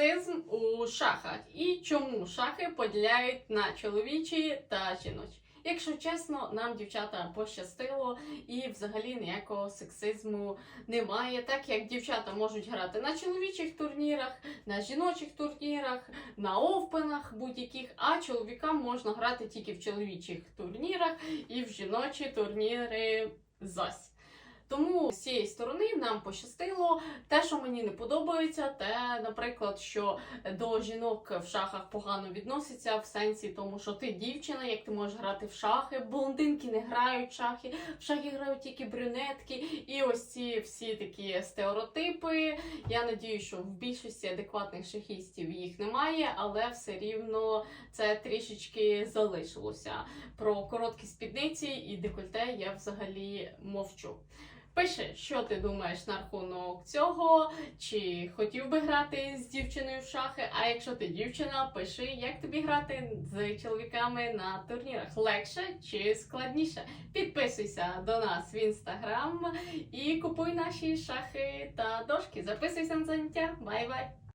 сексизм у шахах і чому шахи поділяють на чоловічі та жіночі. Якщо чесно, нам дівчата пощастило і взагалі ніякого сексизму немає, так як дівчата можуть грати на чоловічих турнірах, на жіночих турнірах, на овпенах будь-яких, а чоловікам можна грати тільки в чоловічих турнірах і в жіночі турніри зась. Тому з цієї сторони нам пощастило. Те, що мені не подобається, те, наприклад, що до жінок в шахах погано відносяться в сенсі тому, що ти дівчина, як ти можеш грати в шахи, блондинки не грають в шахи, в шахи грають тільки брюнетки, і ось ці всі такі стереотипи. Я надію, що в більшості адекватних шахістів їх немає, але все рівно це трішечки залишилося. Про короткі спідниці і декольте я взагалі мовчу. Пиши, що ти думаєш на рахунок цього, чи хотів би грати з дівчиною в шахи. А якщо ти дівчина, пиши, як тобі грати з чоловіками на турнірах. Легше чи складніше. Підписуйся до нас в інстаграм і купуй наші шахи та дошки. Записуйся на заняття. Бай-бай!